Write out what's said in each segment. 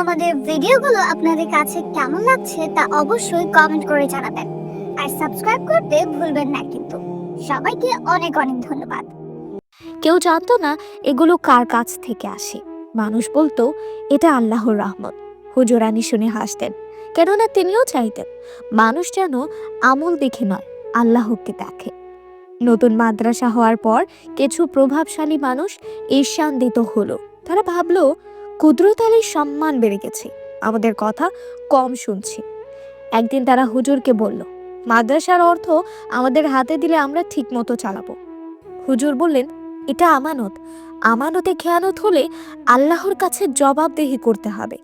আমাদের ভিডিওগুলো আপনাদের কাছে কেমন লাগছে তা অবশ্যই কমেন্ট করে জানাবেন। আর সাবস্ক্রাইব করতে ভুলবেন না কিন্তু। সবাইকে অনেক অনেক ধন্যবাদ। কেউ জানতো না এগুলো কার কাছ থেকে আসে। মানুষ বলতো, এটা আল্লাহর রহমত। হুজুরানি শুনে হাসতেন। কেননা তিনিও চাইতেন, মানুষ যেন আমল দেখে নয়, আল্লাহকে দেখে। নতুন মাদ্রাসা হওয়ার পর কিছু প্রভাবশালী মানুষ ঈর্ষান্বিত হলো। তারা ভাবলো কুদরত আলীর সম্মান বেড়ে গেছে। আমাদের কথা কম শুনছি। একদিন তারা হুজুরকে বলল, মাদ্রাসার অর্থ আমাদের হাতে দিলে আমরা ঠিকমতো চালাবো। হুজুর বললেন, এটা আমানত। আমানতে খেয়ানত হলে আল্লাহর কাছে জবাবদেহি করতে হবে।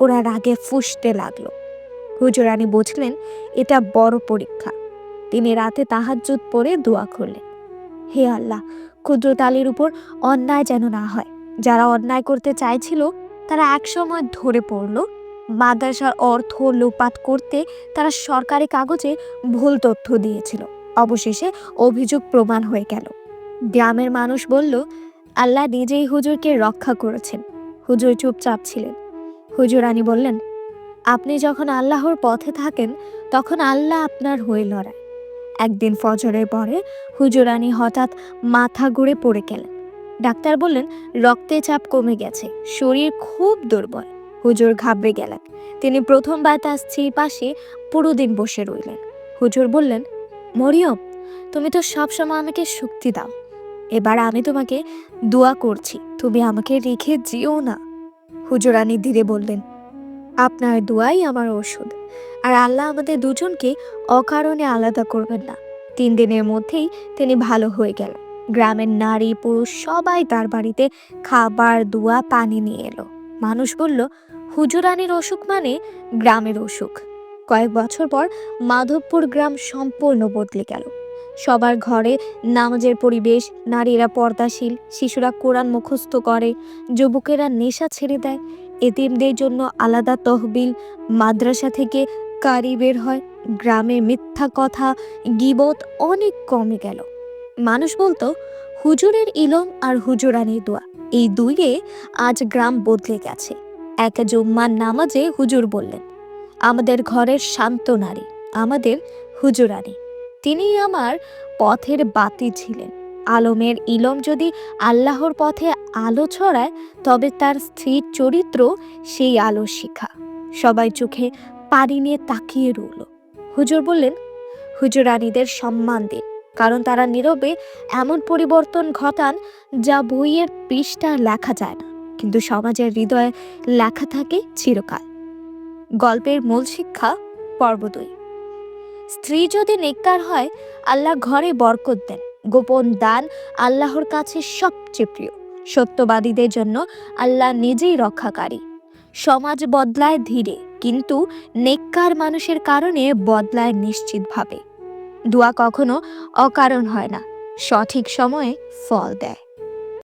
ওরা রাগে ফুসতে লাগল। হুজুরানি বুঝলেন, এটা বড় পরীক্ষা। তিনি রাতে তাহাজ্জুদ পরে দোয়া করলেন, হে আল্লাহ, কুদরত আলীর উপর অন্যায় যেন না হয়। যারা অন্যায় করতে চাইছিল, তারা একসময় ধরে পড়ল। মাদ্রাসার অর্থ লোপাত করতে তারা সরকারি কাগজে ভুল তথ্য দিয়েছিল। অবশেষে অভিযোগ প্রমাণ হয়ে গেল। গ্রামের মানুষ বলল, আল্লাহ নিজেই হুজুরকে রক্ষা করেছেন। হুজুর চুপচাপ ছিলেন। হুজুরানি বললেন, আপনি যখন আল্লাহর পথে থাকেন, তখন আল্লাহ আপনার হয়ে লড়ায়। একদিন ফজরের পরে হুজুরানি হঠাৎ মাথা ঘুরে পড়ে গেলেন। ডাক্তার বললেন, রক্তে চাপ কমে গেছে, শরীর খুব দুর্বল। হুজুর ঘাবড়ে গেলেন। তিনি প্রথমবার তার স্ত্রীর পাশে পুরো দিন বসে রইলেন। হুজুর বললেন, মরিয়ম, তুমি তো সবসময় আমাকে শক্তি দাও। এবার আমি তোমাকে দোয়া করছি, তুমি আমাকে রেখে যেও না। হুজুরানি ধীরে বললেন, আপনার দোয়াই আমার ওষুধ। আর আল্লাহ আমাদের দুজনকে অকারণে আলাদা করবেন না। তিন দিনের মধ্যেই তিনি ভালো হয়ে গেলেন। গ্রামের নারী, পুরুষ সবাই তার বাড়িতে খাবার, দোয়া, পানি নিয়ে এলো। মানুষ বলল, হুজুরানির অসুখ মানে গ্রামের অসুখ। কয়েক বছর পর মাধবপুর গ্রাম সম্পূর্ণ বদলে গেল। সবার ঘরে নামাজের পরিবেশ, নারীরা পর্দাশীল, শিশুরা কোরআন মুখস্থ করে, যুবকেরা নেশা ছেড়ে দেয়। এতিমদের জন্য আলাদা তহবিল, মাদ্রাসা থেকে কারি বের হয়। গ্রামে মিথ্যা কথা, গিবত অনেক কমে গেল। মানুষ বলতো, হুজুরের ইলম আর হুজুরানির দোয়া, এই দুইয়ে আজ গ্রাম বদলে গেছে। এক জুম্মার নামাজে হুজুর বললেন, আমাদের ঘরের শান্ত নারী, আমাদের হুজুরানি। তিনি আমার পথের বাতি ছিলেন। আলমের ইলম যদি আল্লাহর পথে আলো ছড়ায়, তবে তার স্ত্রীর চরিত্র সেই আলো শিখা। সবাই চোখে পানি নিয়ে তাকিয়ে রইল। হুজুর বললেন, হুজুরানীদের সম্মান দিন। কারণ তারা নীরবে এমন পরিবর্তন ঘটান যা বইয়ের পৃষ্ঠা লেখা যায় না। কিন্তু সমাজের হৃদয়ে লেখা থাকে চিরকাল। গল্পের মূল শিক্ষা, পর্ব দুই। স্ত্রী যদি নেককার হয়, আল্লাহ ঘরে বরকত দেন। গোপন দান আল্লাহর কাছে সবচেয়ে প্রিয়। সত্যবাদীদের জন্য আল্লাহ নিজেই রক্ষাকারী। সমাজ বদলায় ধীরে, কিন্তু নেককার মানুষের কারণে বদলায় নিশ্চিতভাবে। দোয়া কখনো অকারণ হয় না সঠিক সময়ে ফল দেয়।